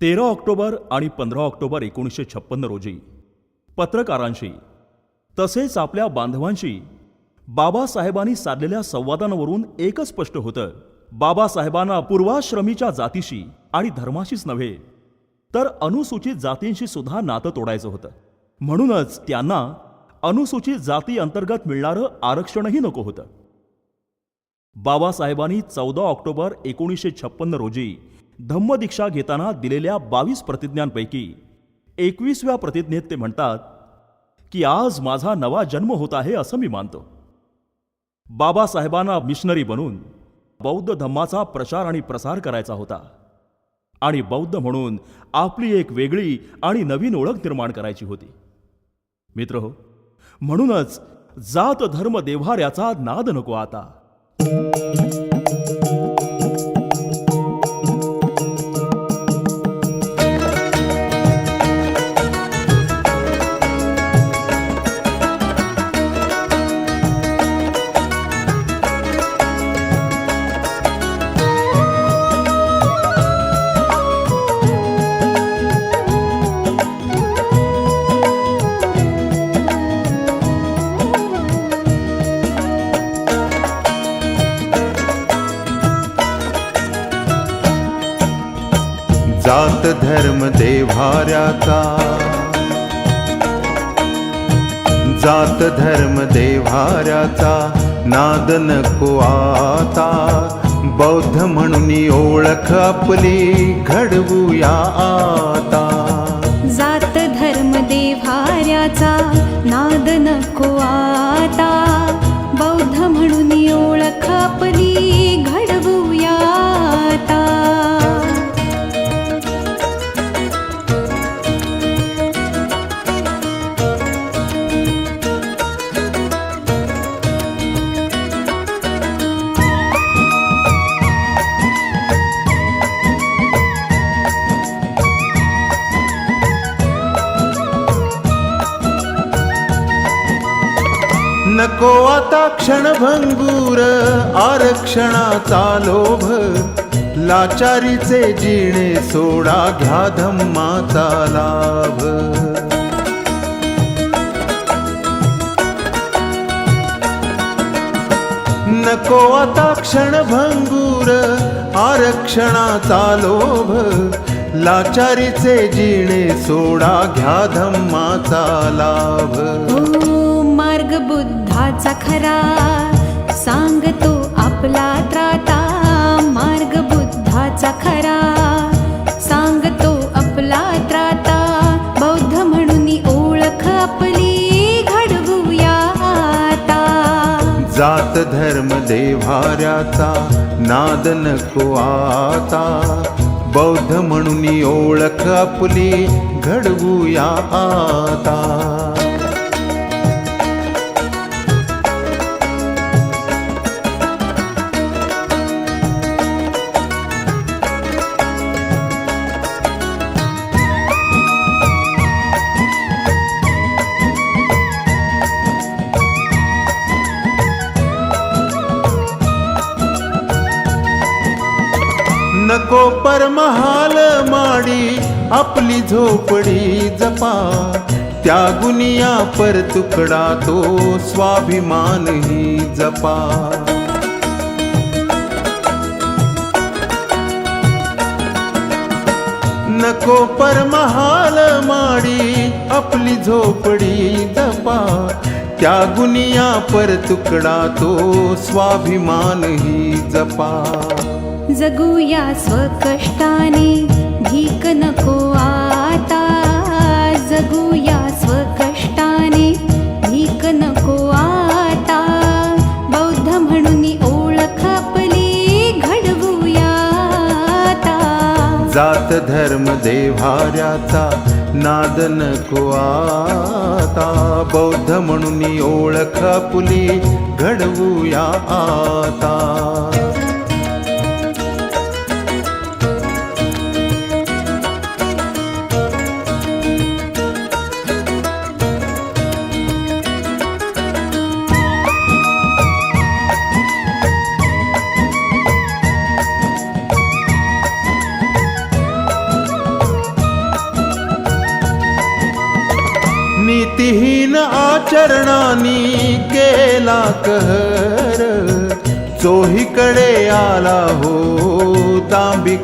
तेरा ऑक्टोबर आणि पंधरा ऑक्टोबर एकोणीसशे छप्पन्न रोजी पत्रकारांशी तसेच आपल्या बांधवांशी बाबासाहेबांनी साधलेल्या संवादांवरून एकच स्पष्ट होतं बाबासाहेबांना पूर्वाश्रमीच्या जातीशी आणि धर्माशीच नव्हे तर अनुसूचित जातींशी सुद्धा नातं तोडायचं होतं. म्हणूनच त्यांना अनुसूचित जाती अंतर्गत मिळणारं आरक्षणही नको होतं. बाबासाहेबांनी चौदा ऑक्टोबर एकोणीसशे छप्पन्न रोजी धम्मदीक्षा घेताना दिलेल्या बावीस प्रतिज्ञांपैकी एकवीसव्या प्रतिज्ञेत ते म्हणतात की आज माझा नवा जन्म होत आहे असं मी मानतो. बाबासाहेबांना मिशनरी बनून बौद्ध धम्माचा प्रचार आणि प्रसार करायचा होता. आणि बौद्ध म्हणून आपली एक वेगळी आणि नवीन ओळख निर्माण करायची होती. मित्र हो म्हणूनच जात धर्म देव्हाऱ्याचा नाद नको आता. जात धर्म देव्हाऱ्याचा. जात धर्म देव्हाऱ्याचा नाद नको आता. बौद्ध म्हणून ओळख आपली घडवूया आता. नको आता क्षणभंगूर आरक्षणाचा लोभ. लाचारीचे जिणे सोडा घ्या धम्माचा लाभ. नको आता क्षणभंगूर आरक्षणाचा लोभ. लाचारीचे जिणे सोडा घ्या धम्माचा लाभ. मार्ग बुद्ध हाचा खरा सांगतो आपला त्राता मार्ग बुद्धाचा खरा. सांगतो आपला त्राता बौद्ध म्हणून ओळख आपली घडवूया आता. जात धर्म देवाऱ्याचा नाद नको आता. बौद्ध म्हणून ओळख आपली घडवूया आता. नको परमहाल माडी आपली झोपडी जपा. त्या गुनिया पर तुकडा तो स्वाभिमान ही जपा. नको परमहाल माडी आपली झोपडी जपा. त्या गुनिया पर तुकडा तो स्वाभिमान ही जपा. जगूया स्वकष्टाने भीक नको आता. जगूया स्वकष्टाने भीक नको आता. बौद्ध म्हणून ओळख आपली घडवूया आता. जात धर्म देव्हाऱ्याचा नाद नको आता. बौद्ध म्हणून ओळख आपली घडवूया आता. नीतिहीन आचरणानी केला कहर चोहीकडे आला हो तांबी